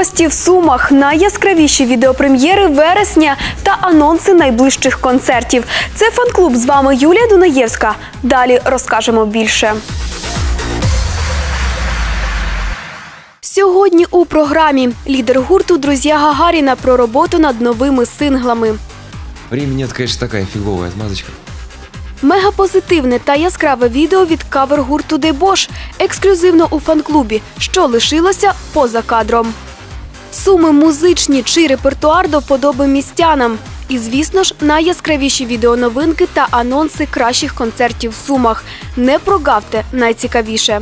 Гості в Сумах, найяскравіші відеопрем'єри вересня та анонси найближчих концертів. Це фан-клуб з вами Юлія Дунаєвська. Далі розкажемо більше. Сьогодні у програмі лідер гурту Друзі Гагаріна про роботу над новими синглами. Время нет, конечно, такая фиговая отмазочка. Мегапозитивне та яскраве відео від кавер-гурту Дебош ексклюзивно у фан-клубі, що лишилося поза кадром. Суми музичні, чий репертуар до вподоби містянам. І, звісно ж, найяскравіші відеоновинки та анонси кращих концертів в Сумах. Не прогавте найцікавіше.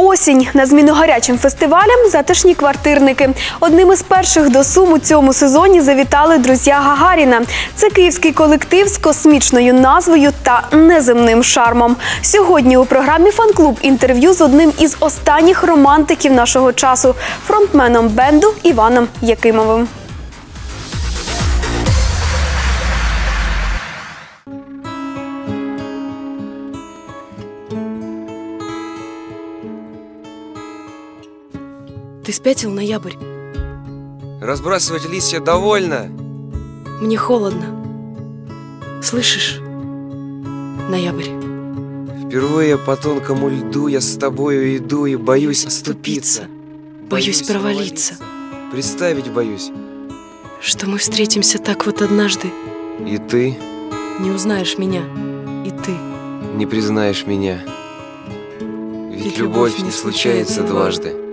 Осінь на зміну гарячим фестивалям затишні квартирники. Одним із перших до Сум у цьому сезоні завітали друзі Гагаріна. Це київський колектив з космічною назвою та неземним шармом. Сьогодні у програмі фан-клуб інтерв'ю з одним із останніх романтиків нашого часу фронтменом бенду Іваном Якимовим. Ты спятил, ноябрь? Разбрасывать листья довольно. Мне холодно. Слышишь? Ноябрь. Впервые по тонкому льду я с тобою иду и боюсь оступиться. Боюсь провалиться. Представить боюсь. Что мы встретимся так вот однажды. И ты Не узнаешь меня. И ты. не признаешь меня. Ведь любовь не случается дважды.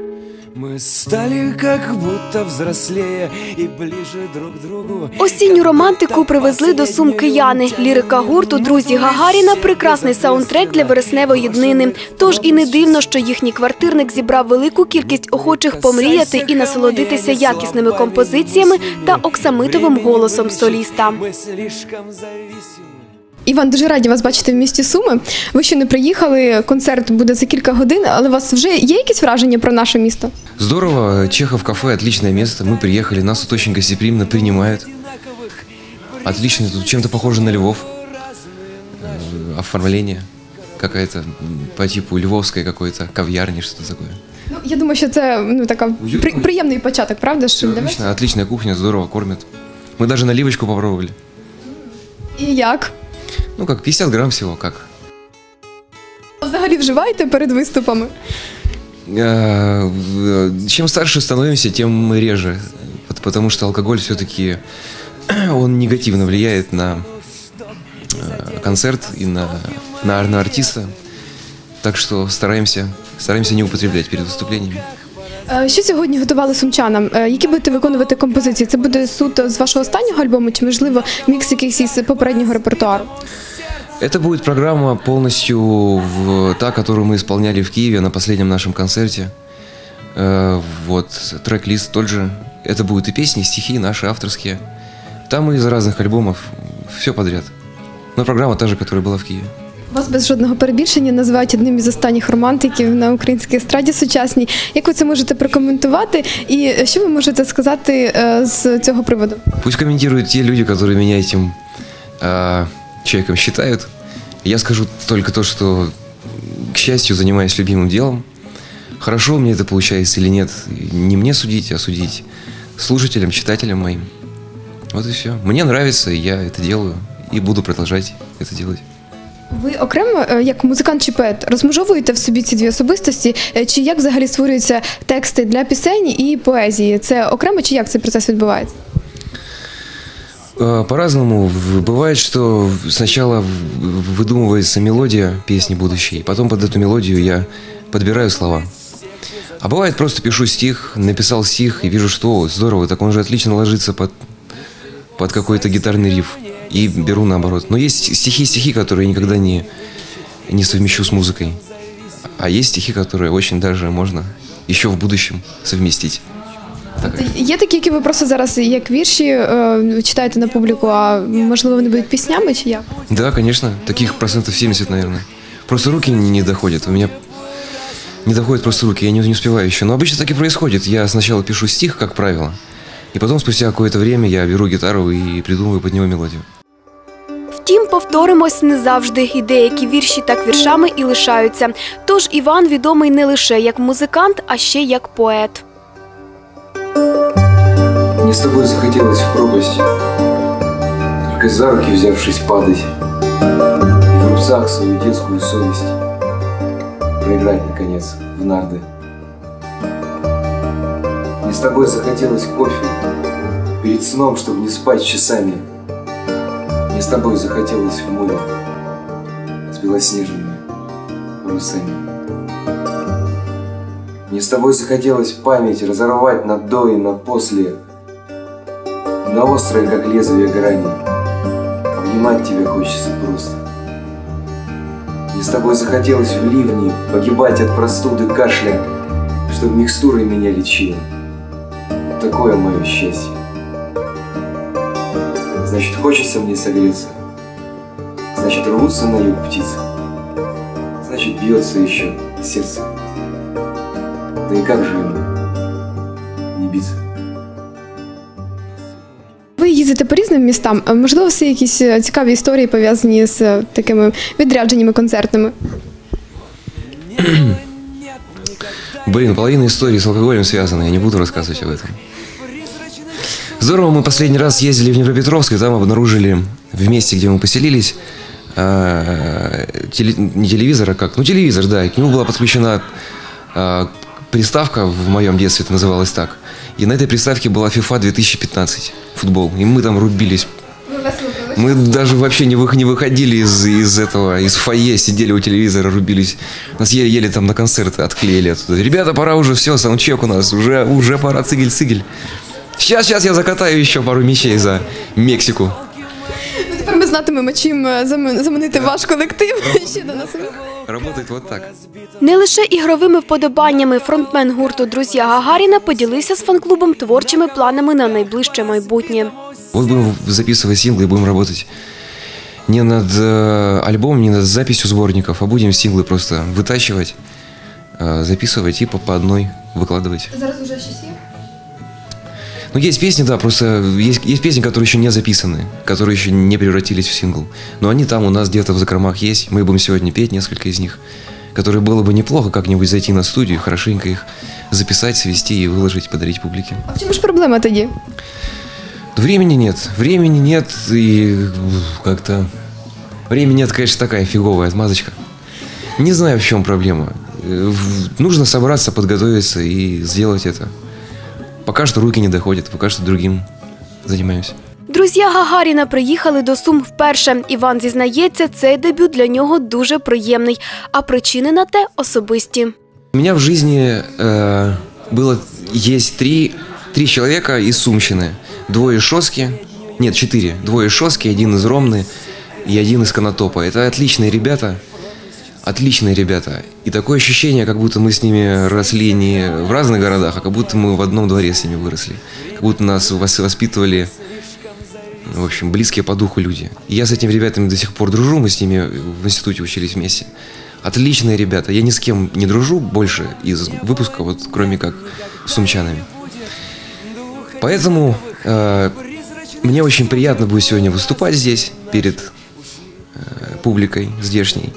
Мы стали как будто взрослее и ближе друг другу. Осінню романтику привезли до Сум кияни. Лірика гурту Друзі Гагаріна прекрасний саундтрек для вересневої днини. Тож і не дивно, що їхній квартирник зібрав велику кількість охочих помріяти і насолодитися якісними композиціями та оксамитовим голосом соліста. Мы слишком зависимы. Іван, дуже раді вас бачити в місті Суми. Ви ще не приїхали, концерт буде за кілька годин, але у вас вже є якісь враження про наше місто? Здорово, Чехов кафе отличное место. Мы приехали, нас тут очень гостеприимно принимают. Отлично, тут чем-то похоже на Львов. Э, Оформление какая-то м, по типу львовской какой-то кав'ярни, что-то такое. Ну, я думаю, що це ну така Уютно. при, приємний початок, правда? Все Що для вас? отлично, отличная кухня, здорово кормят. Мы даже наливочку попробовали. І як? Ну как, 50 грамм всего, как. Взагалі вживаєте перед виступами? Э, Чем старше становимся, тем реже. Пот- Потому что алкоголь все-таки он негативно влияет на э, концерт и на, на, на артиста. Так что стараемся, стараемся не употреблять перед выступлениями. Е, Що сьогодні готували сумчанам? Е, Які будете виконувати композиції? Це буде суто з вашого останнього альбому, чи можливо мікс якихось із попереднього репертуару? Это будет программа полностью в, та, которую мы исполняли в Киеве на последнем нашем концерте. Э, вот, трек-лист тот же. Это будут и песни, и стихи наши авторские. Там из разных альбомов все подряд. Но программа та же, которая была в Киеве. Вас без жодного перебільшення називають одним із останніх романтиків на українській естраді сучасній. Як ви це можете прокоментувати? І що ви можете сказати е, з цього приводу? Пусть комментируют те люди, которые меня этим а, человеком считают. Я скажу только то, что, к счастью, занимаюсь любимым делом. Хорошо мне это получается или нет, не мне судить, а судить слушателям, читателям моим. Вот и все. Мне нравится, и я это делаю, и буду продолжать это делать. Ви окремо, е, як музикант чи поет, розмежовуєте в собі ці дві особистості? Е, Чи як взагалі створюються тексти для пісень і поезії? Це окремо чи як цей процес відбувається? Э, По-разному. В- Бывает, что сначала в- выдумывается мелодия песни будущей, потом под эту мелодию я подбираю слова. А бывает, просто пишу стих, написал стих и вижу, что «О, здорово, так он же отлично ложится под, под какой-то гитарный риф. И беру наоборот. Но есть стихи-стихи, которые я никогда не, не совмещу с музыкой. А есть стихи, которые очень даже можно еще в будущем совместить. Такая Є такі, які ви просто зараз як вірші е, читаєте на публіку, а можливо вони будуть піснями чи як? Да, конечно. Таких процентов 70, наверное. Просто руки не доходят. У меня не доходят просто руки, я не, не успеваю еще. Но обычно так и происходит. Я сначала пишу стих, как правило, и потом спустя какое-то время я беру гитару и придумываю под него мелодию. Втім, повторимось не завжди, і деякі вірші так віршами і лишаються. Тож Іван відомий не лише як музикант, а ще як поет. Мне с тобой захотелось в пропасть, только за руки взявшись падать, и в рубцах свою детскую совесть проиграть, наконец, в нарды. С тобой захотелось кофе перед сном, чтобы не спать часами. Мне с тобой захотелось в море с белоснежными парусами. Мне с тобой захотелось память разорвать на до и на после, на острые, как лезвие грани. Обнимать тебя хочется просто. Мне с тобой захотелось в ливне погибать от простуды кашля, чтобы микстурой меня лечила Такое мое счастье. Значит, хочется мне согреться. Значит, рвутся на юг птицы. Значит, бьется еще сердце. Да и как же ему не биться? Ви їздите по різним містам. Е, Можливо, все якісь е, цікаві історії пов'язані з е, такими відрядженнями концертними. Блин, половина истории с алкоголем связана, я не буду рассказывать об этом. Здорово, мы последний раз ездили в Днепропетровск, и там обнаружили в месте, где мы поселились, а, теле- не телевизор, а как? Ну, телевизор, да, и к нему была подключена а, приставка, в моем детстве это называлось так. И на этой приставке была FIFA 2015, футбол. И мы там рубились мы даже вообще не, вы- не выходили из, из этого, из фойе, сидели у телевизора, рубились. Нас еле-еле там на концерты отклеили оттуда. Ребята, пора уже, все, саундчек у нас, уже, уже пора цигель-цигель. Сейчас, сейчас я закатаю еще пару мечей за Мексику. Ну, Тепер ми знатимемо, чим заманити ваш колектив ще до нас. Работает вот так. Не лише ігровими вподобаннями фронтмен гурту Друзі Гагаріна поділився з фан-клубом творчими планами на найближче майбутнє. Вот будем записывать синглы, будем работать не над э, альбомом, не над записью сборников, а будем синглы просто вытачивать, э, записывать и по, по одной выкладывать. Зараз уже щось є. Ну, есть песни, да, просто есть, есть песни, которые еще не записаны, которые еще не превратились в сингл. Но они там у нас где-то в закромах есть. Мы будем сегодня петь несколько из них, которые было бы неплохо как-нибудь зайти на студию, хорошенько их записать, свести и выложить, подарить публике. А в чому ж проблема тоді? Времени нет. Времени нет и как-то... Времени нет, конечно, такая фиговая отмазочка. Не знаю, в чем проблема. Э, Нужно собраться, подготовиться и сделать это. Пока что руки не доходят, пока что другим занимаемся. Друзі Гагаріна приїхали до Сум вперше. Іван зізнається, цей дебют для нього дуже приємний, а причини на те особисті. У меня в жизни э, было есть три, три человека из Сумщины. Двое из Шоски, нет, четыре. Двое из Шоски, один из Ромны и один из Конотопа. Это отличные ребята, Отличные ребята. И такое ощущение, как будто мы с ними росли не в разных городах, а как будто мы в одном дворе с ними выросли. Как будто нас вос- воспитывали, в общем, близкие по духу люди. И я с этими ребятами до сих пор дружу, мы с ними в институте учились вместе. Отличные ребята. Я ни с кем не дружу больше из выпуска, вот кроме как с сумчанами. Поэтому э, мне очень приятно будет сегодня выступать здесь перед э, публикой здешней.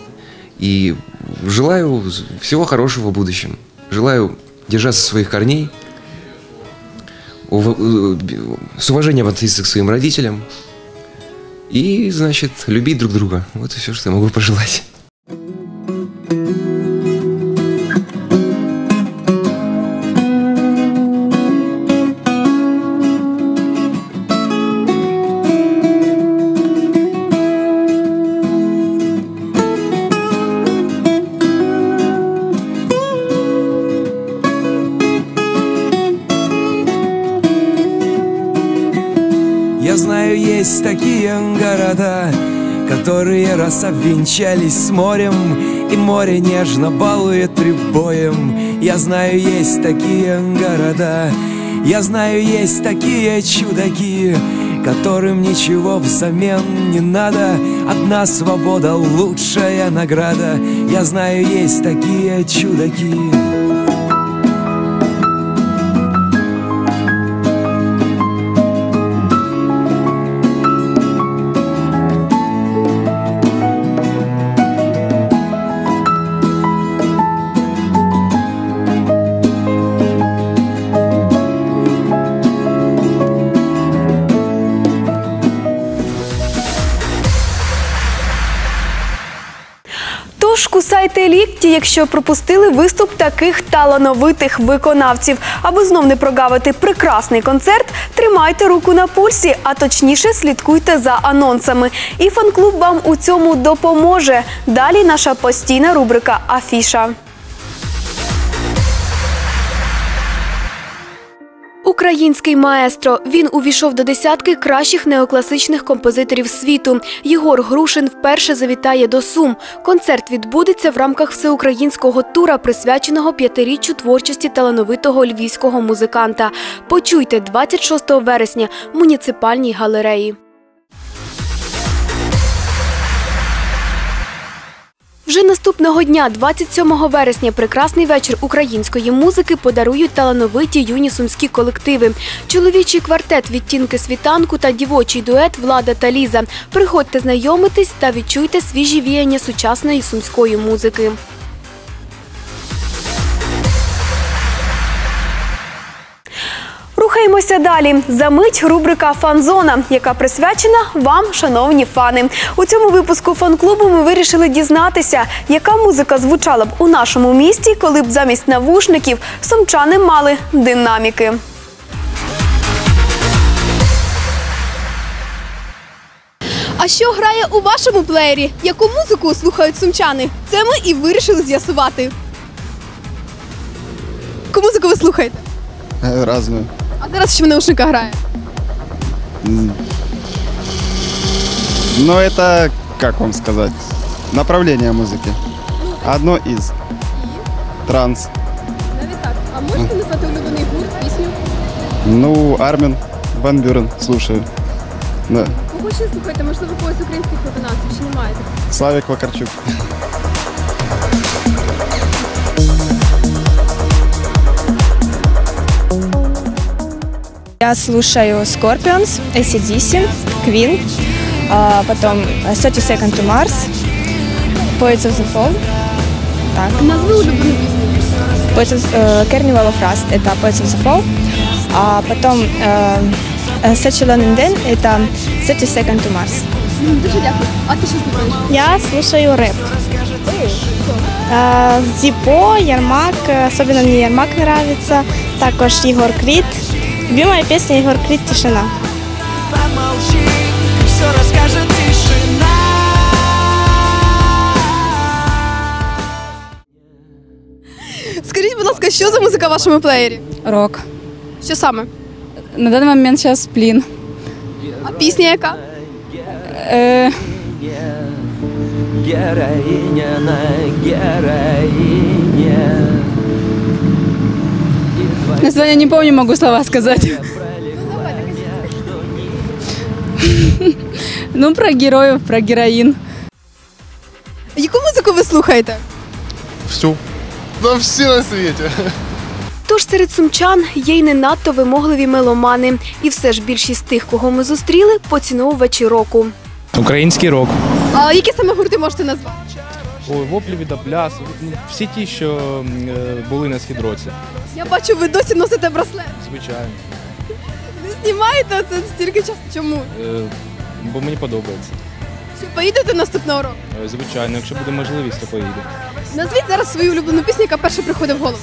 И желаю всего хорошего в будущем. Желаю держаться своих корней, э, с уважением относиться к своим родителям и, значит, любить друг друга. Вот и все, что я могу пожелать. Знаю, есть такие города, которые раз обвенчались с морем, и море нежно балует прибоем. Я знаю, есть такие города, я знаю, есть такие чудаки, которым ничего взамен не надо. Одна свобода лучшая награда. Я знаю, есть такие чудаки. Шкодуйте, якщо пропустили виступ таких талановитих виконавців. Аби знов не прогавити прекрасний концерт, тримайте руку на пульсі, а точніше слідкуйте за анонсами. І фан-клуб вам у цьому допоможе. Далі наша постійна рубрика Афіша. Український маестро. Він увійшов до десятки кращих неокласичних композиторів світу. Єгор Грушин вперше завітає до Сум. Концерт відбудеться в рамках всеукраїнського тура, присвяченого п'ятиріччю творчості талановитого львівського музиканта. Почуйте 26 вересня в муніципальній галереї. Вже наступного дня, 27 вересня, прекрасний вечір української музики подарують талановиті юні сумські колективи. Чоловічий квартет відтінки світанку та дівочий дует Влада та Ліза. Приходьте знайомитись та відчуйте свіжі віяння сучасної сумської музики. Рухаємося далі. За мить рубрика Фанзона, яка присвячена вам, шановні фани. У цьому випуску фан-клубу ми вирішили дізнатися, яка музика звучала б у нашому місті, коли б замість навушників сумчани мали динаміки. А що грає у вашому плеєрі? Яку музику слухають сумчани? Це ми і вирішили з'ясувати. Яку музику ви слухаєте? Э, Разную. А зараз що в наушниках грає? Но это, как вам сказать, направление музыки. Одно из. Транс. Навіть так. А можете назвати улюблений гурт, пісню? Ну, Армин, Ван Бюрен, слушаю. Да. Кого ще слухаєте? Можливо, когось українських виконавців чи немає? Славик Вакарчук. Я слушаю Scorpions, ACDC, Queen, а, потом э, 30 Second to Mars, Poets of the Fall, так, Назви улюблену пісню. Poets of, э, Carnival of Rust – это Poets of the Fall, а потом э, э, Such a Long Day – это 30 Second to Mars. М, Дуже дякую. А ти що слухаєш? Я слушаю рэп. Зипо, Ярмак, особенно мне Ярмак нравится, також Егор Крид. Любимая песня Егор Крид «Тишина». Помолчи, все расскажет тишина. Скажіть, будь ласка, що за музика в вашому плеєрі? Рок. Що саме? На данный момент сейчас сплин. А пісня яка? Э, Героиня на героине. Название не помню, могу слова сказать. Ну, про героев, про героин. Яку музику ви слухаєте? Всю. Да всі на світі. Тож серед сумчан є й не надто вимогливі меломани. І все ж більшість тих, кого ми зустріли, поціновувачі року. Український рок. А які саме гурти можете назвати? Ой, воплі від пляс. Ну, всі ті, що е, були на східроці. Я бачу, ви досі носите браслет. Звичайно. Не знімаєте це стільки часу. Чому? Е, Бо мені подобається. Що поїдете наступного року? Е, Звичайно, якщо буде можливість, то поїду. Назвіть зараз свою улюблену пісню, яка перша приходить в голову.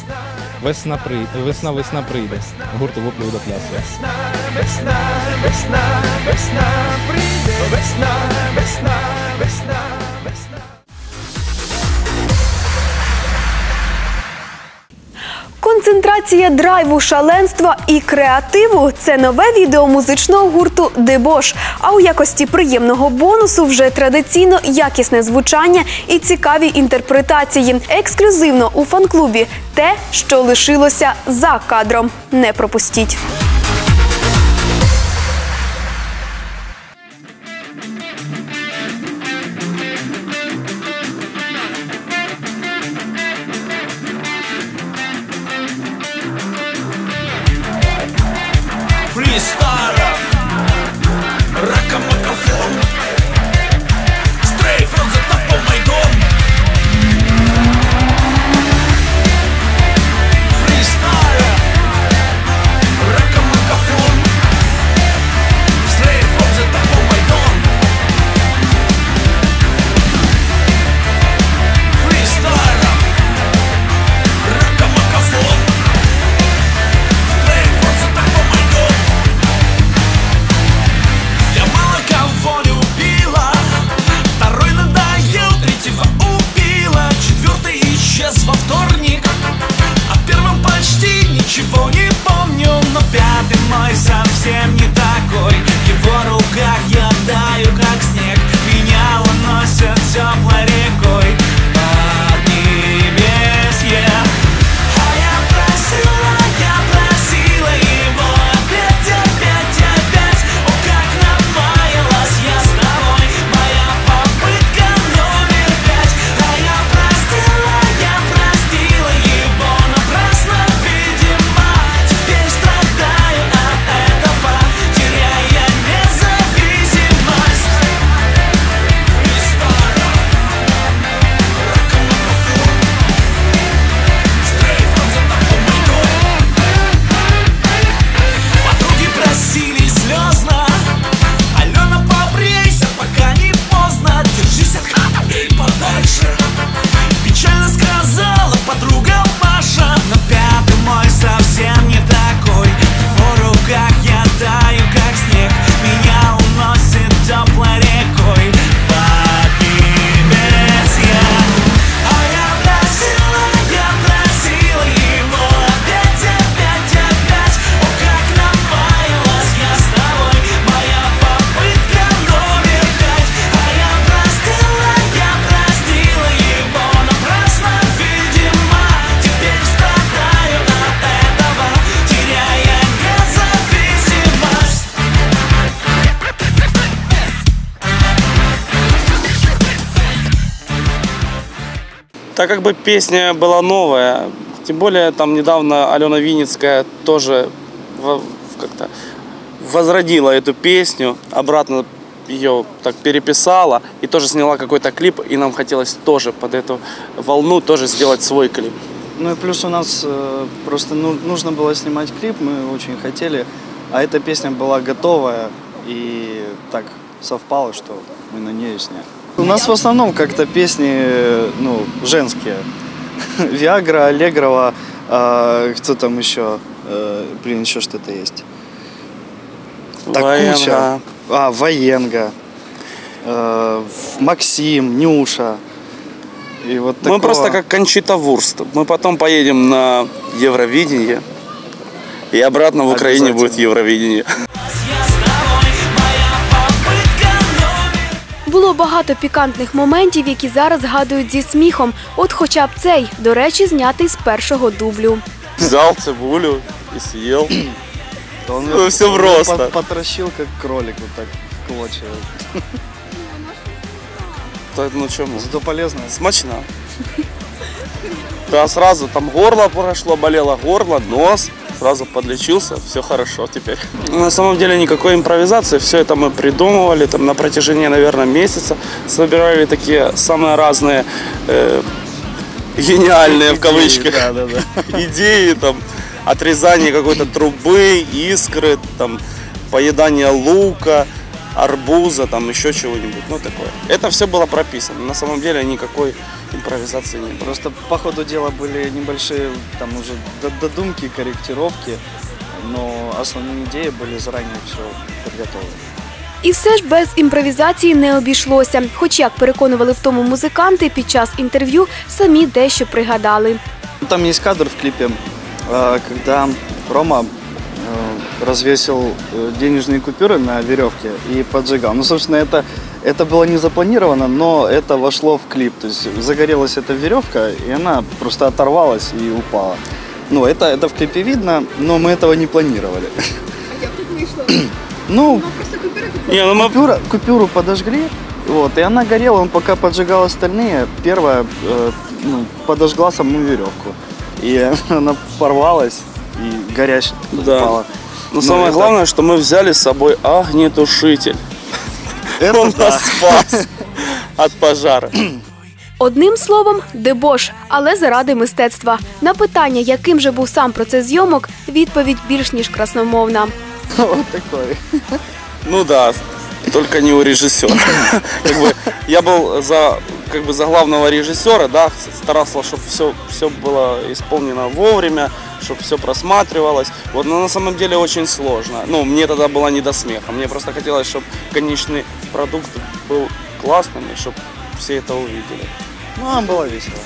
Весна прийде. Весна, весна прийде. Гурту воплі від. Весна, весна, весна, весна прийде. Весна, весна, весна, весна. Концентрація драйву, шаленства і креативу це нове відео музичного гурту Дебош. А у якості приємного бонусу вже традиційно якісне звучання і цікаві інтерпретації. Ексклюзивно у фан-клубі те, що лишилося за кадром. Не пропустіть. Так как бы песня была новая, тем более там недавно Алена Винницкая тоже как-то возродила эту песню, обратно ее так переписала и тоже сняла какой-то клип, и нам хотелось тоже под эту волну тоже сделать свой клип. Ну и плюс у нас э, просто ну, нужно было снимать клип, мы очень хотели, а эта песня была готовая, и так совпало, что мы на нее сняли. У нас в основном как-то песни, э, ну, женские. Виагра, Аллегрова, а, кто там еще? Э, блин, еще что-то есть. Так Военга. куча. А, Военга. Э, Максим, Нюша. И вот Мы такого- просто как Кончита Вурст. Мы потом поедем на Евровидение, и обратно в Украине будет Евровидение. Було багато пікантних моментів, які зараз згадують зі сміхом. От хоча б цей, до речі, знятий з першого дублю. Взял цибулю и съел. Он Ну, он просто. по- Потращил, как кролик, вот так в клочья. Ну чему? Зато полезно. Смачно. Да, сразу там горло прошло, болело горло, нос Сразу подлечился, все хорошо теперь. На самом деле никакой импровизации, все это мы придумывали там на протяжении, наверное, месяца. Собирали такие самые разные э, гениальные в кавычках Да, да, да. идеи, там, отрезание какой-то трубы, искры, там, поедание лука, арбуза, там, еще чего-нибудь, ну, такое. Это все было прописано. На самом деле никакой импровизации не было. Просто по ходу дела были небольшие там уже д- додумки, корректировки, но основные идеи были заранее все подготовлены. І все ж без імпровізації не обійшлося. Хоч як переконували в тому музиканти під час інтерв'ю, самі дещо пригадали. Там есть кадр в клипе, э, когда Рома э, развесил э, денежные купюры на веревке и поджигал. Ну, собственно, это, это было не запланировано, но это вошло в клип. То есть загорелась эта веревка, и она просто оторвалась и упала. Ну, это, это в клипе видно, но мы этого не планировали. Ну, купюра, купюру подожгли, вот, и она горела, он пока поджигал остальные, первая э, ну, подожгла саму веревку. И она порвалась и горящая Да. упала. Но Ну, самое это- главное, что мы взяли с собой огнетушитель. Это Он да. нас спас от пожара. Одним словом, дебош, але заради мистецтва. На питання, яким же був сам процес зйомок, відповідь більш ніж красномовна. Вот такой. Ну да, только не у режиссера. Как бы я был за как бы за главного режиссера, да, старался, чтобы все, все было исполнено вовремя, чтобы все просматривалось. Вот, но на самом деле очень сложно. Ну, мне тогда было не до смеха. Мне просто хотелось, чтобы конечный продукт был классным, и чтобы все это увидели. Ну, нам было весело.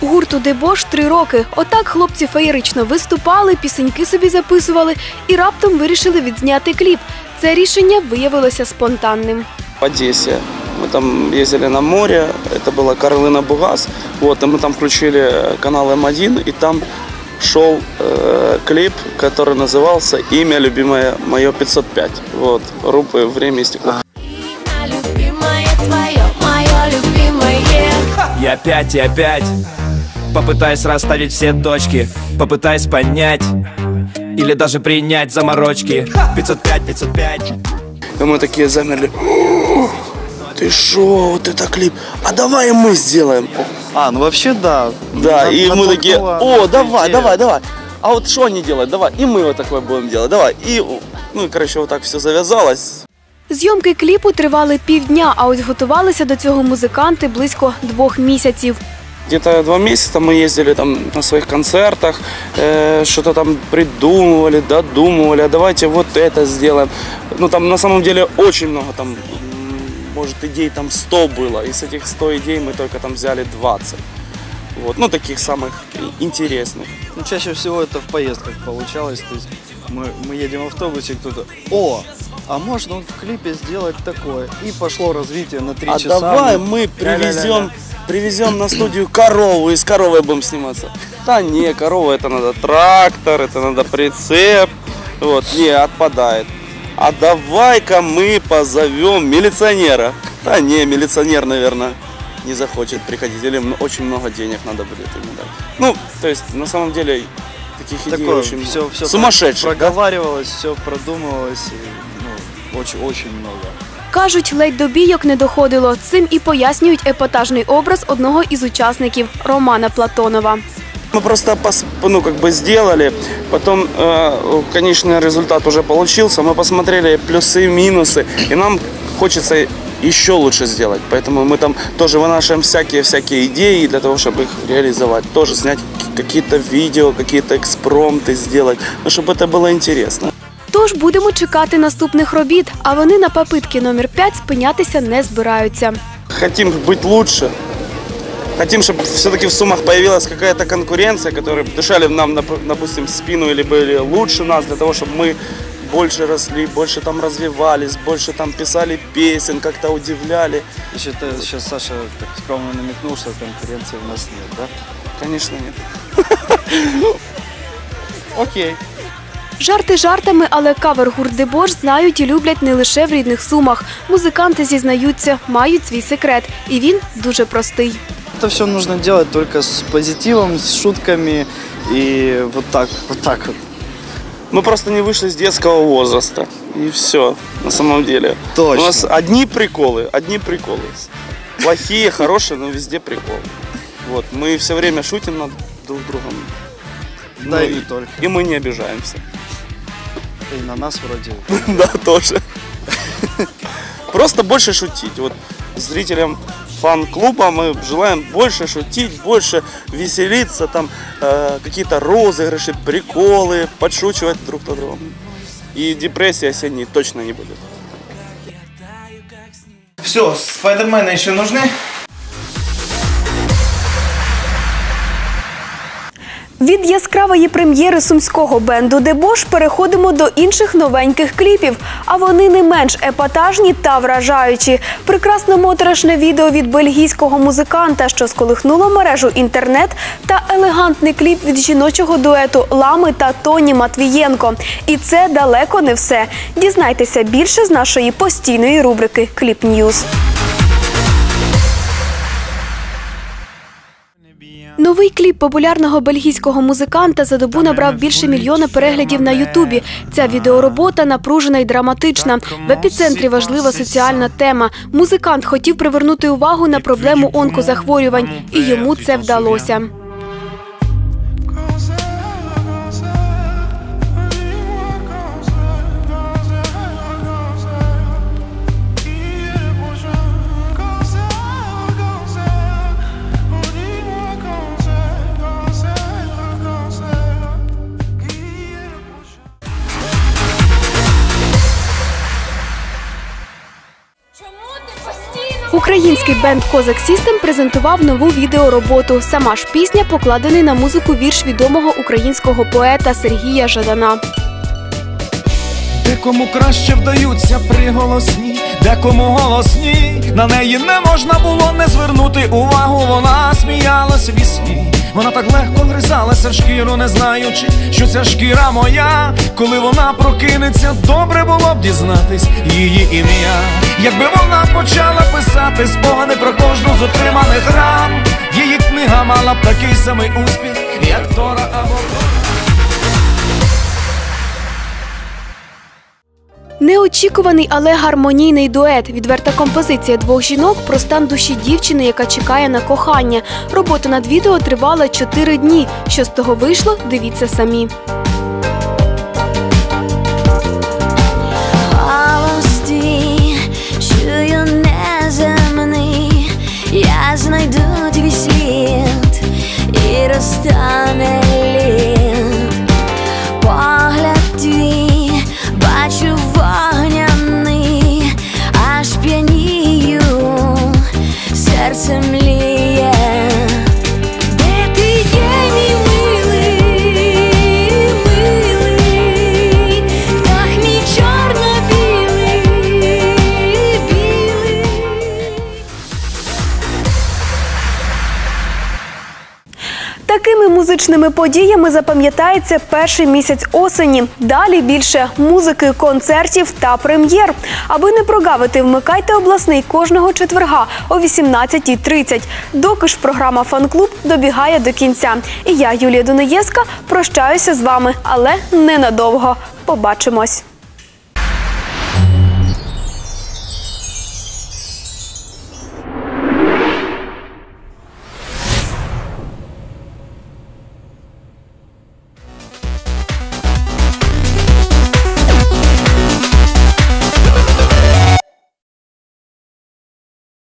Гурту Дебош три роки. Отак хлопці феєрично виступали, пісеньки собі записували і раптом вирішили відзняти кліп. Це рішення виявилося спонтанним. В Одессе. Мы там ездили на море, это была Карлина Бугас. Вот, и мы там включили канал М1, и там шел э, клип, который назывался «Имя любимое мое 505». Вот, группы «Время и стекло». Любимое твое, мое любимое. И опять, и опять Попытаюсь расставить все точки Попытаюсь понять Или даже принять заморочки 505, 505 И мы такие замерли. Ты шо, вот это клип. А давай и мы сделаем. А, ну вообще да. Да, На- и мы такие, натолкнула о, эта давай, идея. давай, давай. А вот что они делают? Давай, и мы вот такое будем делать. Давай. И, ну и, короче, вот так все завязалось. Зйомки кліпу тривали півдня, а ось готувалися до цього музиканти близько двох місяців. Где-то два месяца мы ездили там на своих концертах, э, что-то там придумывали, додумывали, а давайте вот это сделаем. Ну там на самом деле очень много там, м, может идей там 100 было, и с этих 100 идей мы только там взяли 20. Вот, ну таких самых интересных. Ну, чаще всего это в поездках получалось. То есть мы, мы едем в автобусе, кто-то, о, а можно в клипе сделать такое? И пошло развитие на три а часа. давай мы привезем, привезем на студию корову и с коровой будем сниматься. Да не, корова это надо трактор, это надо прицеп. Вот, не, отпадает. А давай-ка мы позовем милиционера. Да не, милиционер, наверное, не захочет приходить. Или очень много денег надо будет ему дать. Ну, то есть, на самом деле, таких идей Такое очень все, много. все Сумасшедших, да? все продумывалось. И, ну, очень, очень много. Кажуть, ледь до бійок не доходило. Цим і пояснюють епатажний образ одного із учасників Романа Платонова. Мы просто пос- ну, как бы сделали, потом э, конечный результат уже получился, мы посмотрели плюсы, минусы, и нам хочется еще лучше сделать. Поэтому мы там тоже вынашиваем всякие-всякие идеи для того, чтобы их реализовать. Тоже снять к- какие-то видео, какие-то экспромты сделать, ну, чтобы это было интересно. Тож будемо чекати наступних робіт, а вони на попитки номер 5 спинятися не збираються. Хотим быть лучше. Хотим, чтобы все-таки в Сумах появилась какая-то конкуренция, которая дышали нам, нап- допустим, в спину или были лучше нас, для того, чтобы мы больше росли, больше там развивались, больше там писали песен, как-то удивляли. Еще ты, сейчас Саша так скромно намекнул, что конкуренции у нас нет, да? Конечно, нет. Окей. Жарти жартами, але кавер-гурт Дебош знають і люблять не лише в рідних сумах. Музиканти зізнаються, мають свій секрет, і він дуже простий. Это все нужно делать только с позитивом, с шутками и вот так, вот так вот. Мы просто не вышли с детского возраста. И все, на самом деле. Точно. У нас одни приколы, одни приколы. Плохие, хорошие, но везде приколы. Вот, мы все время шутим над друг другом. Да Ну и не только. И мы не обижаемся. И на нас вроде. Да, тоже. Просто больше шутить. Вот зрителям фан-клуба мы желаем больше шутить, больше веселиться, там э, какие-то розыгрыши, приколы, подшучивать друг над другом. И депрессии осенней точно не будет. Все, спайдермены еще нужны? Від яскравої прем'єри сумського бенду Дебош переходимо до інших новеньких кліпів. А вони не менш епатажні та вражаючі. Прекрасно моторошне відео від бельгійського музиканта, що сколихнуло мережу інтернет, та елегантний кліп від жіночого дуету Лами та Тоні Матвієнко. І це далеко не все. Дізнайтеся більше з нашої постійної рубрики Кліп Ньюз. Новий кліп популярного бельгійського музиканта за добу набрав більше мільйона переглядів на Ютубі. Ця відеоробота напружена і драматична. В епіцентрі важлива соціальна тема. Музикант хотів привернути увагу на проблему онкозахворювань, і йому це вдалося. Бенд Козак Сістем презентував нову відеороботу. Сама ж пісня покладений на музику вірш відомого українського поета Сергія Жадана. Декому краще вдаються приголосні, декому голосні. На неї не можна було не звернути увагу. Вона сміялась в сні. Вона так легко гризалася в шкіру, не знаючи, що ця шкіра моя. Коли вона прокинеться, добре було б дізнатись її ім'я. Якби вона почала писати спогади про кожну з отриманих ран, її книга мала б такий самий успіх, як Тора або Неочікуваний, але гармонійний дует. Відверта композиція двох жінок про стан душі дівчини, яка чекає на кохання. Робота над відео тривала чотири дні. Що з того вийшло, дивіться самі. Я знайду твій і розтане музичними подіями запам'ятається перший місяць осені. Далі більше музики, концертів та прем'єр. Аби не прогавити, вмикайте обласний кожного четверга о 18.30. Доки ж програма Фан-клуб добігає до кінця. І я, Юлія Дунаєвська, прощаюся з вами, але ненадовго. Побачимось.